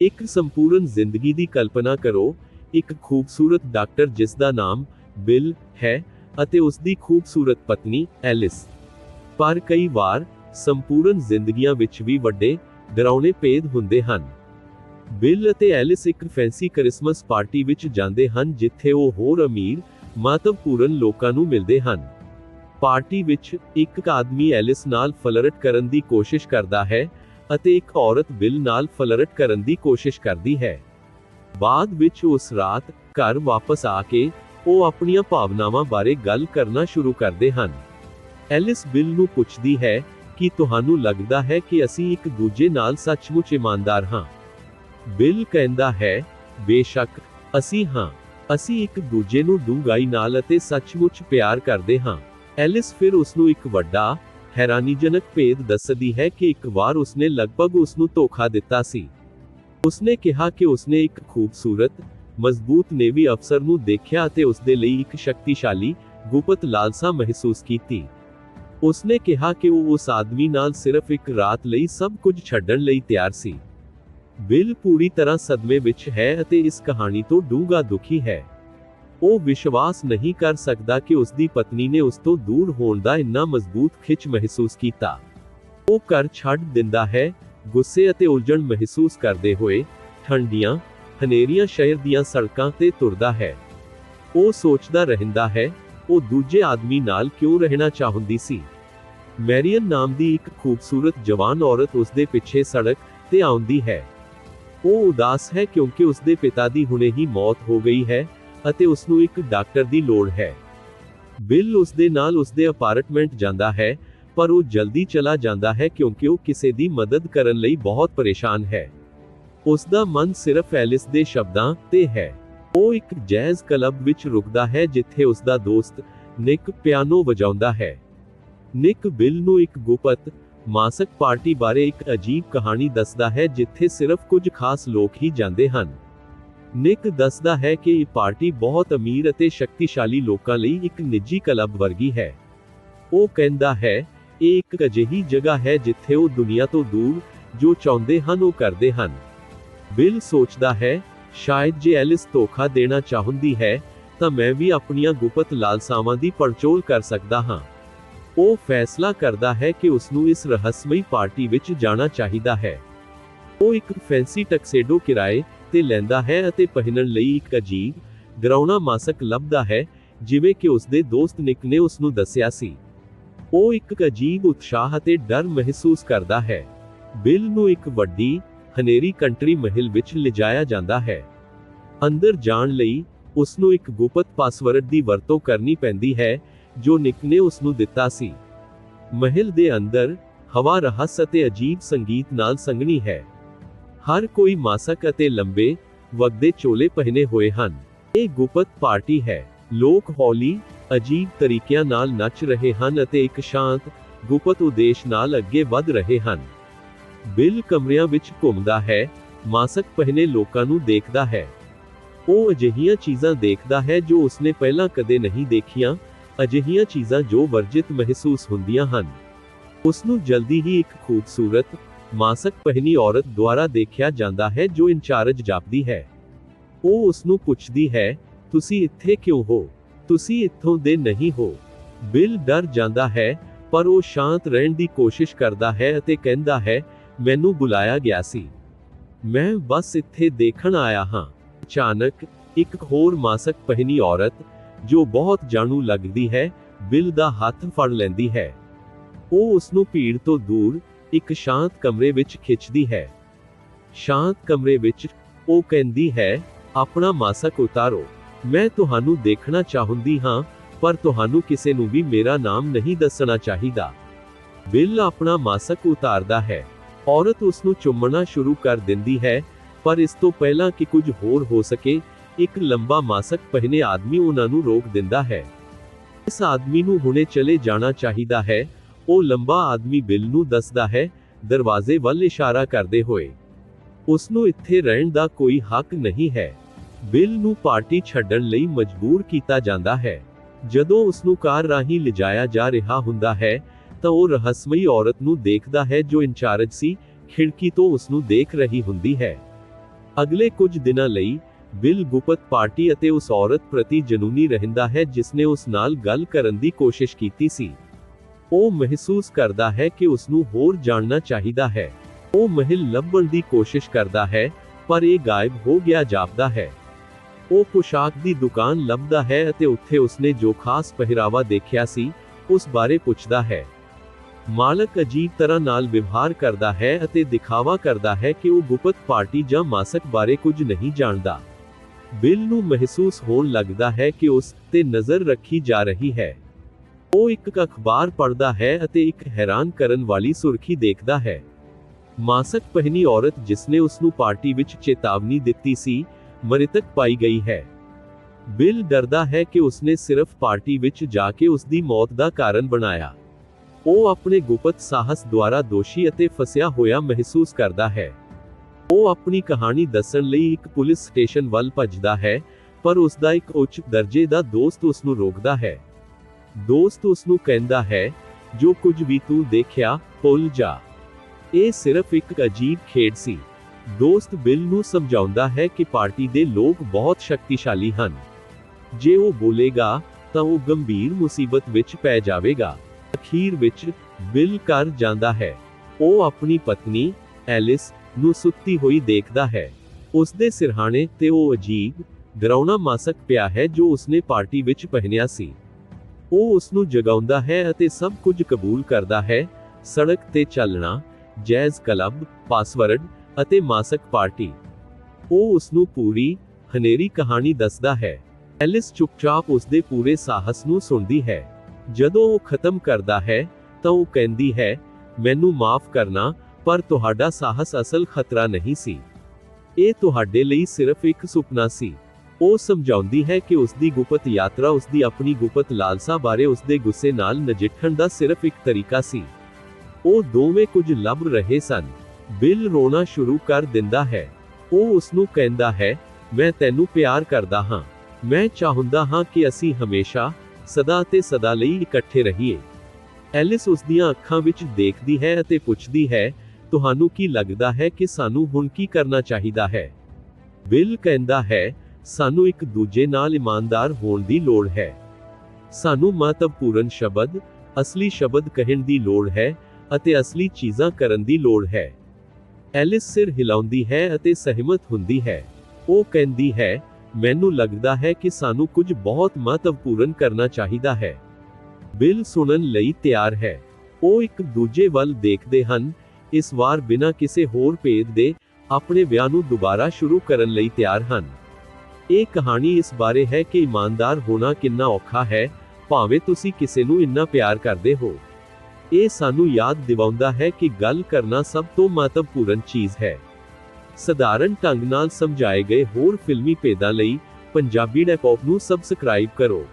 ਇੱਕ ਸੰਪੂਰਨ ਜ਼ਿੰਦਗੀ ਦੀ ਕਲਪਨਾ ਕਰੋ, ਇੱਕ ਖੂਬਸੂਰਤ ਡਾਕਟਰ ਜਿਸ ਦਾ ਨਾਮ ਬਿਲ ਹੈ ਅਤੇ ਉਸ ਦੀ ਖੂਬਸੂਰਤ ਪਤਨੀ ਐਲਿਸ। ਪਰ ਕਈ ਵਾਰ ਸੰਪੂਰਨ ਜ਼ਿੰਦਗੀਆਂ ਵਿੱਚ ਵੀ ਵੱਡੇ ਡਰਾਉਣੇ ਭੇਦ ਹੁੰਦੇ ਹਨ। ਬਿਲ ਅਤੇ ਐਲਿਸ ਇੱਕ ਫੈਂਸੀ ਕ੍ਰਿਸਮਸ ਪਾਰਟੀ ਵਿੱਚ ਜਾਂਦੇ ਹਨ ਜਿੱਥੇ ਉਹ ਹੋਰ ਅਮੀਰ, ਮਹੱਤਵਪੂਰਨ ਲੋਕਾਂ ਨੂੰ ਮਿਲਦੇ ਹਨ। ਪਾਰਟੀ ਵਿੱਚ ਇੱਕ ਆਦਮੀ ਐਲਿਸ ਨਾਲ ਫਲਰਟ ਕਰਨ ਦੀ ਕੋਸ਼ਿਸ਼ ਕਰਦਾ ਹੈ ਅਤੇ ਇੱਕ ਔਰਤ ਬਿਲ ਨਾਲ ਫਲਰਟ ਕਰਨ ਦੀ ਕੋਸ਼ਿਸ਼ ਕਰਦੀ ਹੈ। ਬਾਅਦ ਵਿੱਚ ਉਸ ਰਾਤ ਘਰ ਵਾਪਸ ਆ ਕੇ ਉਹ ਆਪਣੀਆਂ ਭਾਵਨਾਵਾਂ ਬਾਰੇ ਗੱਲ ਕਰਨਾ ਸ਼ੁਰੂ ਕਰਦੇ ਹਨ। ਐਲਿਸ ਬਿਲ ਨੂੰ ਪੁੱਛਦੀ ਹੈ ਕਿ ਤੁਹਾਨੂੰ ਲੱਗਦਾ ਹੈ ਕਿ ਅਸੀਂ ਇੱਕ ਦੂਜੇ ਨਾਲ ਸੱਚਮੁੱਚ ਇਮਾਨਦਾਰ ਹਾਂ? ਬਿਲ ਕਹਿੰਦਾ ਹੈ, ਬੇਸ਼ੱਕ, ਅਸੀਂ ਹਾਂ। ਅਸੀਂ ਇੱਕ ਦੂਜੇ ਨੂੰ ਡੂੰਘਾਈ ਨਾਲ ਅਤੇ ਸੱਚਮੁੱਚ ਪਿਆਰ ਕਰਦੇ ਹਾਂ। ਐਲਿਸ ਫਿਰ ਉਸ ਨੂੰ ਇੱਕ ਵੱਡਾ ਹੈਰਾਨੀਜਨਕ ਭੇਦ ਦੱਸਦੀ ਹੈ ਕਿ ਇੱਕ ਵਾਰ ਉਸਨੇ ਲਗਭਗ ਉਸ ਨੂੰ ਧੋਖਾ ਦਿੱਤਾ ਸੀ। ਉਸਨੇ ਕਿਹਾ ਕਿ ਉਸਨੇ ਇੱਕ ਖੂਬਸੂਰਤ, ਮਜ਼ਬੂਤ ਨੇਵੀ ਅਫਸਰ ਨੂੰ ਦੇਖਿਆ ਅਤੇ ਉਸ ਦੇ ਲਈ ਇੱਕ ਸ਼ਕਤੀਸ਼ਾਲੀ, ਗੁਪਤ ਲਾਲਸਾ ਮਹਿਸੂਸ ਕੀਤੀ। ਉਸਨੇ ਕਿਹਾ ਕਿ ਉਹ ਉਸ ਆਦਮੀ ਨਾਲ ਸਿਰਫ ਇੱਕ ਰਾਤ ਲਈ ਸਭ ਕੁਝ ਛੱਡਣ ਲਈ ਤਿਆਰ ਸੀ। ਬਿਲ ਪੂਰੀ ਤਰ੍ਹਾਂ ਸਦਮੇ ਵਿੱਚ ਹੈ ਅਤੇ ਇਸ ਕਹਾਣੀ ਤੋਂ ਡੂੰਘਾ ਦੁਖੀ ਹੈ। ਉਹ ਵਿਸ਼ਵਾਸ ਨਹੀਂ ਕਰ ਸਕਦਾ ਕਿ ਉਸ ਦੀ ਪਤਨੀ ਨੇ ਉਸ ਤੋਂ ਦੂਰ ਹੋਣ ਦਾ ਇੰਨਾ ਮਜ਼ਬੂਤ ਖਿੱਚ ਮਹਿਸੂਸ ਕੀਤਾ। ਉਹ ਘਰ ਛੱਡ ਦਿੰਦਾ ਹੈ, ਗੁੱਸੇ ਅਤੇ ਉਲਝਣ ਮਹਿਸੂਸ ਕਰਦੇ ਹੋਏ, ਠੰਡੀਆਂ, ਹਨੇਰੀਆਂ ਸ਼ਹਿਰ ਦੀਆਂ ਸੜਕਾਂ ਤੇ ਤੁਰਦਾ ਹੈ। ਉਹ ਸੋਚਦਾ ਰਹਿੰਦਾ ਹੈ, ਉਹ ਦੂਜੇ ਆਦਮੀ ਨਾਲ ਕਿਉਂ ਰਹਿਣਾ ਚਾਹੁੰਦੀ ਸੀ। ਮੈਰੀਅਨ ਨਾਮ ਦੀ ਇੱਕ ਖੂਬਸੂਰਤ ਜਵਾਨ ਔਰਤ ਉਸ ਦੇ ਪਿੱਛੇ ਸੜਕ ਤੇ ਆਉਂਦੀ ਹੈ। ਉਹ ਉਦਾਸ ਹੈ ਕਿਉਂਕਿ ਉਸ ਦੇ ਪਿਤਾ ਦੀ ਹੁਣੇ ਹੀ ਮੌਤ ਹੋ ਗਈ ਹੈ ਅਤੇ ਉਸ ਨੂੰ ਇੱਕ ਡਾਕਟਰ ਦੀ ਲੋੜ ਹੈ। ਬਿਲ ਉਸ ਦੇ ਨਾਲ ਉਸ ਦੇ ਅਪਾਰਟਮੈਂਟ ਜਾਂਦਾ ਹੈ, ਪਰ ਉਹ ਜਲਦੀ ਚਲਾ ਜਾਂਦਾ ਹੈ ਕਿਉਂਕਿ ਉਹ ਕਿਸੇ ਦੀ ਮਦਦ ਕਰਨ ਲਈ ਬਹੁਤ ਪਰੇਸ਼ਾਨ ਹੈ। ਉਸ ਦਾ ਮਨ ਸਿਰਫ ਐਲਿਸ ਦੇ ਸ਼ਬਦਾਂ ਤੇ ਹੈ। ਉਹ ਇੱਕ ਜੈਜ਼ ਕਲੱਬ ਵਿੱਚ ਰੁਕਦਾ ਹੈ ਜਿੱਥੇ ਉਸ ਦਾ ਦੋਸਤ ਨਿਕ ਪਿਆਨੋ ਵਜਾਉਂਦਾ ਹੈ। ਨਿਕ ਬਿਲ ਨੂੰ ਇੱਕ ਗੁਪਤ, ਮਾਸਕ ਪਾਰਟੀ ਬਾਰੇ ਇੱਕ ਅਜੀਬ ਕਹਾਣੀ ਦੱਸਦਾ ਹੈ ਜਿੱਥੇ ਸਿਰਫ ਕੁਝ ਖਾਸ ਲੋਕ ਹੀ ਜਾਂਦੇ ਹਨ। ਨਿਕ ਦੱਸਦਾ ਹੈ ਕਿ ਇਹ ਪਾਰਟੀ ਬਹੁਤ ਅਮੀਰ ਅਤੇ ਸ਼ਕਤੀਸ਼ਾਲੀ ਲੋਕਾਂ ਲਈ ਇੱਕ ਨਿੱਜੀ ਕਲੱਬ ਵਰਗੀ ਹੈ। ਉਹ ਕਹਿੰਦਾ ਹੈ, ਇਹ ਇੱਕ ਅਜਿਹੀ ਜਗ੍ਹਾ ਹੈ ਜਿੱਥੇ ਉਹ ਦੁਨੀਆ ਤੋਂ ਦੂਰ ਜੋ ਚਾਹੁੰਦੇ ਹਨ ਉਹ ਕਰਦੇ ਹਨ। ਬਿਲ ਸੋਚਦਾ ਹੈ, ਸ਼ਾਇਦ ਜੇ ਐਲਿਸ ਧੋਖਾ ਦੇਣਾ ਚਾਹੁੰਦੀ ਹੈ, ਤਾਂ ਮੈਂ ਵੀ ਆਪਣੀਆਂ ਗੁਪਤ ਲਾਲਸਾਵਾਂ ਦੀ ਪੜਚੋਲ ਕਰ ਸਕਦਾ ਹਾਂ। ਉਹ ਫੈਸਲਾ ਕਰਦਾ ਹੈ ਕਿ ਉਸ ਨੂੰ ਇਸ ਰਹੱਸਮਈ ਪਾਰਟੀ ਵਿੱਚ ਜਾਣਾ ਚਾਹੀਦਾ ਹੈ। ਉਹ ਇੱਕ ਫੈਂਸੀ ਟਕਸੇਡੋ ਕਿਰਾਏ ਤੇ ਲੈਂਦਾ ਹੈ ਅਤੇ ਪਹਿਨਣ ਲਈ ਇੱਕ ਅਜੀਬ ਡਰਾਉਣਾ ਮਾਸਕ ਲੱਭਦਾ ਹੈ, ਜਿਵੇਂ ਕਿ ਉਸ ਦੋਸਤ ਨਿਕ ਨੇ ਉਸ ਨੂੰ ਦੱਸਿਆ ਸੀ। ਉਹ ਇੱਕ ਅਜੀਬ ਉਤਸ਼ਾਹ ਅਤੇ ਡਰ ਮਹਿਸੂਸ ਕਰਦਾ ਹੈ। ਬਿਲ ਨੂੰ ਇੱਕ ਵੱਡੀ, ਹਨੇਰੀ ਕੰਟਰੀ ਮਹਿਲ ਵਿੱਚ ਲਿਜਾਇਆ ਜਾਂਦਾ ਹੈ। ਅੰਦਰ ਜਾਣ ਲਈ ਉਸ ਨੂੰ ਇੱਕ ਗੁਪਤ ਪਾਸਵਰਡ ਦੀ ਵਰਤੋਂ ਕਰਨੀ ਪੈਂਦੀ ਹੈ, ਜੋ ਨਿਕ ਨੇ ਉਸ ਨੂੰ ਦਿੱਤਾ ਸੀ। ਮਹਿਲ ਦੇ ਅੰਦਰ ਹਵਾ, ਰਹੱਸ ਅਤੇ ਅਜੀਬ ਸੰਗੀਤ ਨਾਲ ਸੰਗਣੀ ਹੈ। ਹਰ ਕੋਈ ਮਾਸਕ ਅਤੇ ਲੰਬੇ ਵਗਦੇ ਚੋਲੇ ਪਹਿਨੇ ਹੋਏ ਹਨ। ਇਹ ਗੁਪਤ ਪਾਰਟੀ ਹੈ। ਲੋਕ ਹੌਲੀ, ਅਜੀਬ ਤਰੀਕਿਆਂ ਨਾਲ ਨੱਚ ਰਹੇ ਹਨ ਅਤੇ ਇੱਕ ਸ਼ਾਂਤ, ਗੁਪਤ ਉਦੇਸ਼ ਨਾਲ ਅੱਗੇ ਵਧ ਰਹੇ ਹਨ। ਬਿਲ ਕਮਰਿਆਂ ਵਿੱਚ ਘੁੰਮਦਾ ਹੈ, ਮਾਸਕ ਪਹਿਨੇ ਲੋਕਾਂ ਨੂੰ ਦੇਖਦਾ ਹੈ। ਉਹ ਅਜਿਹੀਆਂ ਚੀਜ਼ਾਂ ਦੇਖਦਾ ਹੈ ਜੋ ਉਸਨੇ ਪਹਿਲਾਂ ਕਦੇ ਨਹੀਂ ਦੇਖੀਆਂ, ਅਜਿਹੀਆਂ ਚੀਜ਼ਾਂ ਜੋ ਵਰਜਿਤ ਮਹਿਸੂਸ ਹੁੰਦੀਆਂ ਹਨ। ਉਸ ਨੂੰ ਜਲਦੀ ਹੀ ਇੱਕ ਖੂਬਸੂਰਤ ਮਾਸਕ ਪਹਿਨੀ ਔਰਤ ਦੁਆਰਾ ਦੇਖਿਆ ਜਾਂਦਾ ਹੈ ਜੋ ਇੰਚਾਰਜ ਜਾਪਦੀ ਹੈ। ਉਹ ਉਸ ਨੂੰ ਪੁੱਛਦੀ ਹੈ, ਤੁਸੀਂ ਇੱਥੇ ਕਿਉਂ ਹੋ? ਤੁਸੀਂ ਇੱਥੋਂ ਦੇ ਨਹੀਂ ਹੋ? ਬਿਲ ਡਰ ਜਾਂਦਾ ਹੈ, ਪਰ ਉਹ ਸ਼ਾਂਤ ਰਹਿਣ ਦੀ ਕੋਸ਼ਿਸ਼ ਕਰਦਾ ਹੈ ਅਤੇ ਕਹਿੰਦਾ ਹੈ, ਮੈਨੂੰ ਬੁਲਾਇਆ ਗਿਆ ਸੀ। ਮੈਂ ਬਸ ਇੱਥੇ ਦੇਖਣ ਆਇਆ ਹਾਂ। ਅਚਾਨਕ ਇੱਕ ਹੋਰ ਮਾਸਕ ਪਹਿਨੀ ਔਰਤ, ਜੋ ਬਹੁਤ ਜਾਣੂ ਲੱਗਦੀ ਹੈ, ਬਿਲ ਦਾ ਹੱਥ ਫੜ ਲੈਂਦੀ ਹੈ। ਉਹ ਉਸ ਨੂੰ ਭੀੜ ਤੋਂ ਦੂਰ ਇੱਕ ਸ਼ਾਂਤ ਕਮਰੇ ਵਿੱਚ ਖਿੱਚਦੀ ਹੈ। ਸ਼ਾਂਤ ਕਮਰੇ ਵਿੱਚ ਉਹ ਕਹਿੰਦੀ ਹੈ, ਆਪਣਾ ਮਾਸਕ ਉਤਾਰੋ ਮੈਂ ਤੁਹਾਨੂੰ ਦੇਖਣਾ ਚਾਹੁੰਦੀ ਹਾਂ, ਪਰ ਤੁਹਾਨੂੰ ਕਿਸੇ ਨੂੰ ਵੀ ਮੇਰਾ ਨਾਮ ਨਹੀਂ ਦੱਸਣਾ ਚਾਹੀਦਾ। ਬਿਲ ਆਪਣਾ ਮਾਸਕ ਉਤਾਰਦਾ ਹੈ। ਔਰਤ ਉਸ ਨੂੰ ਚੁੰਮਣਾ ਸ਼ੁਰੂ ਕਰ ਦਿੰਦੀ ਹੈ, ਪਰ ਇਸ ਤੋਂ ਪਹਿਲਾਂ ਕਿ ਕੁਝ ਹੋਰ ਹੋ ਸਕੇ, ਇੱਕ ਲੰਬਾ ਮਾਸਕ ਪਹਿਨੇ ਆਦਮੀ ਉਹਨਾਂ ਨੂੰ ਰੋਕ ਦਿੰਦਾ ਹੈ। ਇਸ ਆਦਮੀ ਨੂੰ ਹੁਣੇ ਚਲੇ ਜਾਣਾ ਚਾਹੀਦਾ ਹੈ ਉਹ ਲੰਬਾ ਆਦਮੀ ਬਿਲ ਨੂੰ ਦੱਸਦਾ ਹੈ, ਦਰਵਾਜ਼ੇ ਵੱਲ ਇਸ਼ਾਰਾ ਕਰਦੇ ਹੋਏ। ਉਸ ਨੂੰ ਇੱਥੇ ਰਹਿਣ ਦਾ ਕੋਈ ਹੱਕ ਨਹੀਂ ਹੈ। ਬਿਲ ਨੂੰ ਪਾਰਟੀ ਛੱਡਣ ਲਈ ਮਜਬੂਰ ਕੀਤਾ ਜਾਂਦਾ ਹੈ। ਜਦੋਂ ਉਸ ਨੂੰ ਕਾਰ ਰਾਹੀਂ ਲਿਜਾਇਆ ਜਾ ਰਿਹਾ ਹੁੰਦਾ ਹੈ, ਤਾਂ ਉਹ ਰਹੱਸਮਈ ਔਰਤ ਨੂੰ ਦੇਖਦਾ ਹੈ ਜੋ ਇੰਚਾਰਜ ਸੀ, ਖਿੜਕੀ ਤੋਂ ਉਸ ਨੂੰ ਦੇਖ ਰਹੀ ਹੁੰਦੀ ਹੈ। ਅਗਲੇ ਕੁਝ ਦਿਨਾਂ ਲਈ, ਬਿਲ ਗੁਪਤ ਪਾਰਟੀ ਅਤੇ ਉਸ ਔਰਤ ਪ੍ਰਤੀ ਜਨੂਨੀ ਰਹਿੰਦਾ ਹੈ ਜਿਸ ਨੇ ਉਸ ਨਾਲ ਗੱਲ ਕਰਨ ਦੀ ਕੋਸ਼ਿਸ਼ ਕੀਤੀ ਸੀ। ਉਹ ਮਹਿਸੂਸ ਕਰਦਾ ਹੈ ਕਿ ਉਸ ਨੂੰ ਹੋਰ ਜਾਣਨਾ ਚਾਹੀਦਾ ਹੈ। ਉਹ ਮਹਿਲ ਲੱਭਣ ਦੀ ਕੋਸ਼ਿਸ਼ ਕਰਦਾ ਹੈ, ਪਰ ਇਹ ਗਾਇਬ ਹੋ ਗਿਆ ਜਾਪਦਾ ਹੈ। ਉਹ ਪੁਸ਼ਾਕ ਦੀ ਦੁਕਾਨ ਲੱਭਦਾ ਹੈ ਅਤੇ ਉੱਥੇ ਉਸਨੇ ਜੋ ਖਾਸ ਪਹਿਰਾਵਾ ਦੇਖਿਆ ਸੀ, ਉਸ ਬਾਰੇ ਪੁੱਛਦਾ ਹੈ। ਮਾਲਕ ਅਜੀਬ ਤਰ੍ਹਾਂ ਨਾਲ ਵਿਵਹਾਰ ਕਰਦਾ ਹੈ ਅਤੇ ਦਿਖਾਵਾ ਕਰਦਾ ਹੈ ਕਿ ਉਹ ਗੁਪਤ ਪਾਰਟੀ ਜਾਂ ਮਾਸਕ ਬਾਰੇ ਕੁਝ ਨਹੀਂ ਜਾਣਦਾ। ਬਿਲ ਨੂੰ ਮਹਿਸੂਸ ਹੋਣ ਲੱਗਦਾ ਹੈ ਕਿ ਉਸ ਤੇ ਨਜ਼ਰ ਰੱਖੀ ਜਾ ਰਹੀ ਹੈ। ਉਹ ਇੱਕ ਅਖਬਾਰ ਪੜ੍ਹਦਾ ਹੈ ਅਤੇ ਇੱਕ ਹੈਰਾਨ ਕਰਨ ਵਾਲੀ ਸੁਰਖੀ ਦੇਖਦਾ ਹੈ। ਮਾਸਕ ਪਹਿਨੀ ਔਰਤ ਜਿਸਨੇ ਉਸ ਨੂੰ ਪਾਰਟੀ ਵਿੱਚ ਚੇਤਾਵਨੀ ਦਿੱਤੀ ਸੀ, ਮ੍ਰਿਤਕ ਪਾਈ ਗਈ ਹੈ। ਬਿਲ ਡਰਦਾ ਹੈ ਕਿ ਉਸਨੇ ਸਿਰਫ ਪਾਰਟੀ ਵਿੱਚ ਜਾ ਕੇ ਉਸ ਦੀ ਮੌਤ ਦਾ ਕਾਰਨ ਬਣਾਇਆ। ਉਹ ਆਪਣੇ ਗੁਪਤ ਸਾਹਸ ਦੁਆਰਾ ਦੋਸ਼ੀ ਅਤੇ ਫਸਿਆ ਹੋਇਆ ਮਹਿਸੂਸ ਕਰਦਾ ਹੈ। ਉਹ ਆਪਣੀ ਕਹਾਣੀ ਦੱਸਣ ਲਈ ਇੱਕ ਪੁਲਿਸ ਸਟੇਸ਼ਨ ਵੱਲ ਭੱਜਦਾ ਹੈ, ਪਰ ਉਸ ਦਾ ਇੱਕ ਉੱਚ ਦਰਜੇ ਦਾ ਦੋਸਤ ਉਸ ਨੂੰ ਰੋਕਦਾ ਹੈ। ਦੋਸਤ ਉਸ ਨੂੰ ਕਹਿੰਦਾ ਹੈ, ਜੋ ਕੁਝ ਵੀ ਤੂੰ ਦੇਖਿਆ, ਭੁੱਲ ਜਾ। ਇਹ ਸਿਰਫ ਇੱਕ ਅਜੀਬ ਖੇਡ ਸੀ। ਦੋਸਤ ਬਿਲ ਨੂੰ ਸਮਝਾਉਂਦਾ ਹੈ ਕਿ ਪਾਰਟੀ ਦੇ ਲੋਕ ਬਹੁਤ ਸ਼ਕਤੀਸ਼ਾਲੀ ਹਨ। ਜੇ ਉਹ ਬੋਲੇਗਾ, ਤਾਂ ਉਹ ਗੰਭੀਰ ਮੁਸੀਬਤ ਵਿੱਚ ਪੈ ਜਾਵੇਗਾ। ਅਖੀਰ ਵਿੱਚ ਬਿਲ ਘਰ ਜਾਂਦਾ ਹੈ। ਉਹ ਆਪਣੀ ਪਤਨੀ, ਐਲਿਸ, ਨੂੰ ਸੁੱਤੀ ਹੋਈ ਦੇਖਦਾ ਹੈ। ਉਸ ਦੇ ਸਿਰਹਾਣੇ ਤੇ ਉਹ ਅਜੀਬ, ਡਰਾਉਣਾ ਮਾਸਕ ਪਿਆ ਹੈ ਜੋ ਉਸਨੇ ਪਾਰਟੀ ਵਿੱਚ ਪਹਿਨਿਆ ਸੀ। ਉਹ ਉਸ ਨੂੰ ਜਗਾਉਂਦਾ ਹੈ ਅਤੇ ਸਭ ਕੁਝ ਕਬੂਲ ਕਰਦਾ ਹੈ। ਸੜਕ ਤੇ ਚੱਲਣਾ, ਜੈਜ਼ ਕਲੱਬ, ਪਾਸਵਰਡ ਅਤੇ ਮਾਸਕ ਪਾਰਟੀ। ਉਹ ਉਸ ਨੂੰ ਪੂਰੀ ਹਨੇਰੀ ਕਹਾਣੀ ਦੱਸਦਾ ਹੈ। ਐਲਿਸ ਚੁੱਪਚਾਪ ਉਸ ਦੇ ਪੂਰੇ ਸਾਹਸ ਨੂੰ ਸੁਣਦੀ ਹੈ। ਜਦੋਂ ਉਹ ਖਤਮ ਕਰਦਾ ਹੈ, ਤਾਂ ਉਹ ਕਹਿੰਦੀ ਹੈ, ਮੈਨੂੰ ਮਾਫ ਕਰਨਾ, ਪਰ ਤੁਹਾਡਾ ਸਾਹਸ ਅਸਲ ਖਤਰਾ ਨਹੀਂ ਸੀ। ਇਹ ਤੁਹਾਡੇ ਲਈ ਸਿਰਫ ਇੱਕ ਸੁਪਨਾ ਸੀ। ਉਹ ਸਮਝਾਉਂਦੀ ਹੈ ਕਿ ਉਸ ਦੀ ਗੁਪਤ ਯਾਤਰਾ ਉਸ ਦੀ ਆਪਣੀ ਗੁਪਤ ਲਾਲਸਾ ਬਾਰੇ ਉਸ ਦੇ ਗੁੱਸੇ ਨਾਲ ਨਜਿੱਠਣ ਦਾ ਸਿਰਫ ਇੱਕ ਤਰੀਕਾ ਸੀ। ਉਹ ਦੋਵੇਂ ਕੁਝ ਲੱਭ ਰਹੇ ਸਨ। ਬਿਲ ਰੋਣਾ ਸ਼ੁਰੂ ਕਰ ਦਿੰਦਾ ਹੈ। ਉਹ ਉਸ ਨੂੰ ਕਹਿੰਦਾ ਹੈ, ਮੈਂ ਤੈਨੂੰ ਪਿਆਰ ਕਰਦਾ ਹਾਂ। ਮੈਂ ਚਾਹੁੰਦਾ ਹਾਂ ਕਿ ਅਸੀਂ ਹਮੇਸ਼ਾ ਸਦਾ ਤੇ ਸਦਾ ਲਈ ਇਕੱਠੇ ਰਹੀਏ। ਐਲਿਸ ਉਸ ਦੀਆਂ ਅੱਖਾਂ ਵਿੱਚ ਦੇਖਦੀ ਹੈ ਅਤੇ ਪੁੱਛਦੀ ਹੈ, ਤੁਹਾਨੂੰ ਕੀ ਲੱਗਦਾ ਹੈ ਕਿ ਸਾਨੂੰ ਹੁਣ ਕੀ ਕਰਨਾ ਚਾਹੀਦਾ ਹੈ? ਬਿਲ ਕਹਿੰਦਾ ਹੈ ਸਾਨੂੰ ਇੱਕ ਦੂਜੇ ਨਾਲ ਇਮਾਨਦਾਰ ਹੋਣ ਦੀ ਲੋੜ ਹੈ। ਸਾਨੂੰ ਮਹੱਤਵਪੂਰਨ ਸ਼ਬਦ, ਅਸਲੀ ਸ਼ਬਦ ਕਹਿਣ ਦੀ ਲੋੜ ਹੈ ਅਤੇ ਅਸਲੀ ਚੀਜ਼ਾਂ ਕਰਨ ਦੀ ਲੋੜ ਹੈ। ਐਲਿਸ ਸਿਰ ਹਿਲਾਉਂਦੀ ਹੈ ਅਤੇ ਸਹਿਮਤ ਹੁੰਦੀ ਹੈ। ਉਹ ਕਹਿੰਦੀ ਹੈ, ਮੈਨੂੰ ਲੱਗਦਾ ਹੈ ਕਿ ਸਾਨੂੰ ਕੁਝ ਬਹੁਤ ਮਹੱਤਵਪੂਰਨ ਕਰਨਾ ਚਾਹੀਦਾ ਹੈ। ਬਿਲ ਸੁਣਨ ਲਈ ਤਿਆਰ ਹੈ। ਉਹ ਇੱਕ ਦੂਜੇ ਵੱਲ ਦੇਖਦੇ ਹਨ। ਇਸ ਵਾਰ ਬਿਨਾਂ ਕਿਸੇ ਹੋਰ ਭੇਦ ਦੇ ਆਪਣੇ ਵਿਆਹ ਨੂੰ ਦੁਬਾਰਾ ਸ਼ੁਰੂ ਕਰਨ ਲਈ ਤਿਆਰ ਹਨ। ਇਹ ਕਹਾਣੀ ਇਸ ਬਾਰੇ ਹੈ ਕਿ ਇਮਾਨਦਾਰ ਹੋਣਾ ਕਿੰਨਾ ਔਖਾ ਹੈ, ਭਾਵੇਂ ਤੁਸੀਂ ਕਿਸੇ ਨੂੰ ਇੰਨਾ ਪਿਆਰ ਕਰਦੇ ਹੋ। ਇਹ ਸਾਨੂੰ ਯਾਦ ਦਿਵਾਉਂਦਾ ਹੈ ਕਿ ਗੱਲ ਕਰਨਾ ਸਭ ਤੋਂ ਮਹੱਤਵਪੂਰਨ ਚੀਜ਼ ਹੈ। ਸਧਾਰਨ ਢੰਗ ਨਾਲ ਸਮਝਾਏ ਗਏ ਹੋਰ ਫਿਲਮੀ ਭੇਦਾਂ ਲਈ ਪੰਜਾਬੀ ਡੈਪੌਪ ਨੂੰ ਸਬਸਕ੍ਰਾਈਬ ਕਰੋ।